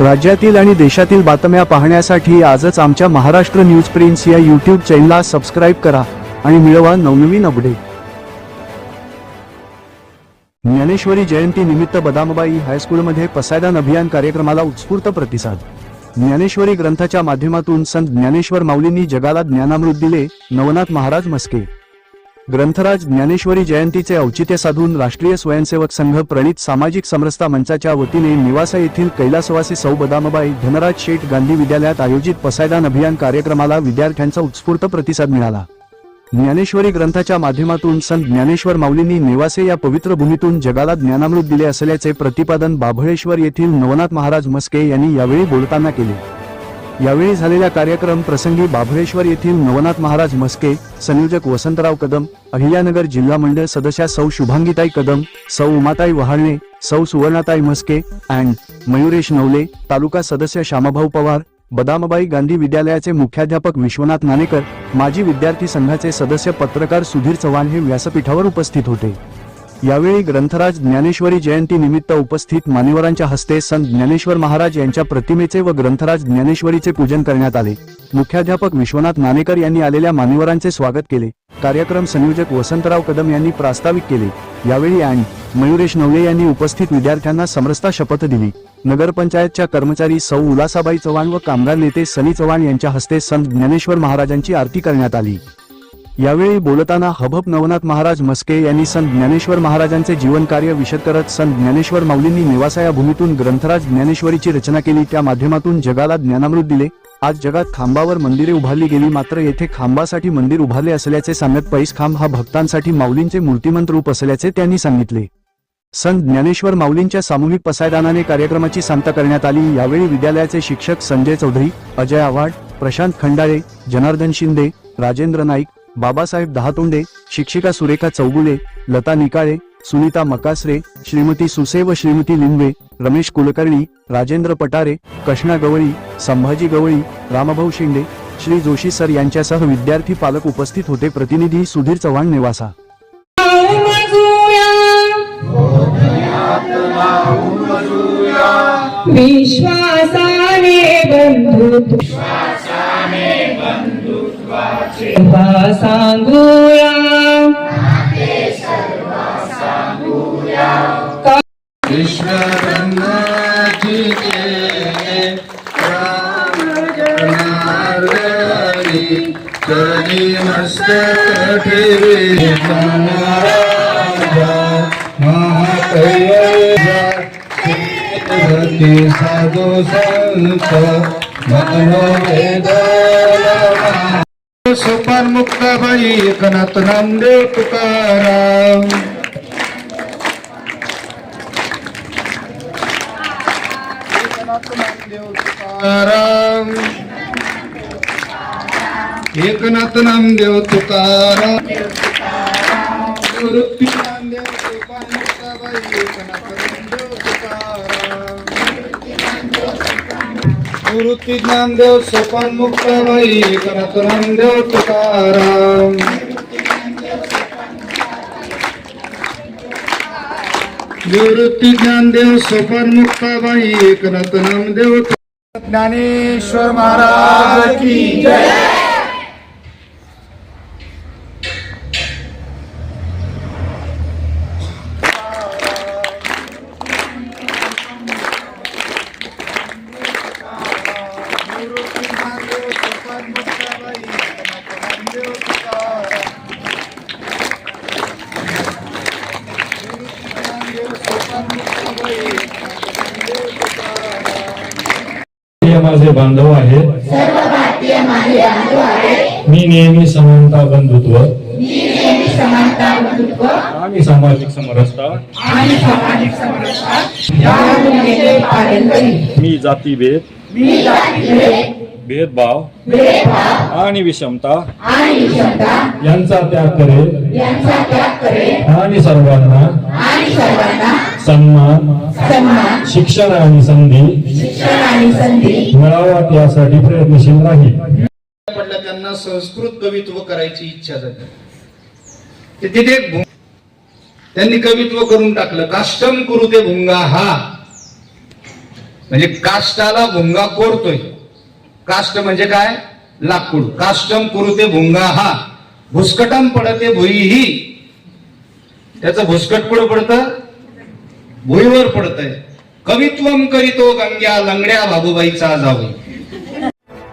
राज्यातील आणि देशातील बातम्या पाहण्यासाठी आजच आमच्या महाराष्ट्र न्यूज प्रिन्स या यूट्यूब चॅनलला सबस्क्राईब करा आणि मिळवा नवनवीन अपडेट ज्ञानेश्वरी जयंती निमित्त बदामबाई हायस्कूलमध्ये पसायदान अभियान कार्यक्रमाला उत्स्फूर्त प्रतिसाद. ज्ञानेश्वरी ग्रंथाच्या माध्यमातून संत ज्ञानेश्वर माऊलींनी जगाला ज्ञानामृत दिले नवनाथ महाराज मस्के. ग्रंथराज ज्ञानेश्वरी जयंतीचे औचित्य साधून राष्ट्रीय स्वयंसेवक संघ प्रणित सामाजिक समरसता मंचाच्या वतीने निवासा येथील कैलासवासी सौ बदामबाई धनराज शेठ गांधी विद्यालयात आयोजित पसायदान अभियान कार्यक्रमाला विद्यार्थ्यांचा उत्स्फूर्त प्रतिसाद मिळाला. ज्ञानेश्वरी ग्रंथाच्या माध्यमातून संत ज्ञानेश्वर माऊलींनी नेवासे या पवित्र भूमीतून जगाला ज्ञानामृत दिले असल्याचे प्रतिपादन बाभळेश्वर येथील नवनाथ महाराज मस्के यांनी यावेळी बोलताना केले. यावेळी झालेल्या कार्यक्रम प्रसंगी बाभळेश्वर येथील नवनाथ महाराज मस्के संयोजक वसंतराव कदम अहिल्यानगर जिल्हा मंडळ सदस्या सौ शुभांगीताई कदम सौ उमाताई वहाळणे सौ सुवर्णाताई मस्के अँड मयुरेश नवले तालुका सदस्य श्यामाभाऊ पवार बदामबाई गांधी विद्यालयाचे मुख्याध्यापक विश्वनाथ नाणेकर माजी विद्यार्थी संघाचे सदस्य पत्रकार सुधीर चव्हाण हे व्यासपीठावर उपस्थित होते. यावेळी ग्रंथराज ज्ञानेश्वरी जयंती निमित्त उपस्थित मान्यवरांच्या हस्ते संत ज्ञानेश्वर महाराज यांच्या प्रतिमेचे व ग्रंथराज ज्ञानेश्वरीचे पूजन करण्यात आले. मुख्याध्यापक विश्वनाथ नाणेकर यांनी आलेल्या मान्यवरांचे स्वागत केले. कार्यक्रम संयोजक वसंतराव कदम यांनी प्रास्ताविक केले. यावेळी आणि मयुरेश नवले यांनी उपस्थित विद्यार्थ्यांना समरसता शपथ दिली. नगरपंचायतच्या कर्मचारी सौ. उलासाबाई चव्हाण व कामगार नेते सनी चव्हाण यांच्या हस्ते संत ज्ञानेश्वर महाराजांची आरती करण्यात आली. यावेळी बोलताना हभप नवनाथ महाराज मस्के यांनी संत ज्ञानेश्वर महाराजांचे जीवनकार्य विशद करत संत ज्ञानेश्वर माऊलींनी नेवासा या भूमीतून ग्रंथराज ज्ञानेश्वरीची रचना केली. त्या माध्यमातून जगाला ज्ञानामृत दिले. आज जगात खांबावर मंदिरे उभारली गेली. मात्र येथे खांबासाठी मंदिर उभारले असल्याचे सांगत पैस खांब हा भक्तांसाठी माऊलींचे मूर्तिमंत रूप असल्याचे त्यांनी सांगितले. संत ज्ञानेश्वर माऊलींच्या सामूहिक पसायदानाने कार्यक्रमाची सांगता करण्यात आली. यावेळी विद्यालयाचे शिक्षक संजय चौधरी अजय आव्हाड प्रशांत खंडाळे जनार्दन शिंदे राजेंद्र नाईक बाबासाहेब दहातोंडे शिक्षिका सुरेखा चौगुले लता निकाळे सुनीता मकासरे श्रीमती सुसे व श्रीमती लिंबे रमेश कुलकर्णी राजेंद्र पटारे कृष्णा गवळी संभाजी गवळी रामभाऊ शिंदे श्री जोशी सर यांच्यासह विद्यार्थी पालक उपस्थित होते. प्रतिनिधी सुधीर चव्हाण नेवासा. विश्वासाने बंधुत्वा सांगूया. चरणी मस्तक ठेवे राजा महाकैवल्यती साधू संत मनोवेद सोपान मुक्ताबाई एकनाथ नामदेव तुकाराम. तुकाराम. एकनाथ नामदेव तुकाराम. निवृत्ती नामदेव तुकाराम मुक्ताबाई एकनाथ नामदेव तुकाराम. निवृत्ती ज्ञानदेव सोपान मुक्ताबाई एकनाथ नामदेव तुकाराम. निवृत्ती ज्ञानदेव सोपान मुक्ताबाई एकनाथ नामदेव ज्ञानेश्वर महाराज की जय. माझे बांधव आहेत. मी नेहमी समानता बंधुत्व. आणि सामाजिक समरसता. मी जातीभेद भेदभाव. आणि विषमता. यांचा त्याग करेल आणि सर्वांना सन्मान शिक्षण आणि संधी. मिळावा यासाठी प्रयत्नशील राहील पडलं त्यांना संस्कृत कवित्व करायची इच्छा झाली. ते तिथे त्यांनी कवित्व करून टाकलं. काष्टम कुरुते भुंगा हा. म्हणजे काष्टाला भुंगा कोरतोय. काष्ट म्हणजे काय? लाकूड. काष्टम कुरुते भुंगा हा. भुसकटम पडते भुईही. त्याचं भुसकट कुठं पडतं? भुईवर पडतंय. कवित्वम करीतो गंग्या लंगड्या बाबूबाईचा जावई.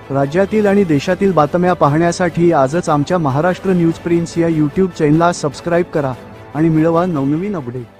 राज्यातील आणि देशातील बातम्या पाहण्यासाठी आजच आमच्या महाराष्ट्र न्यूज प्रिन्स या यूट्यूब चॅनलला सबस्क्राईब करा आणि मिळवा नवनवीन अपडेट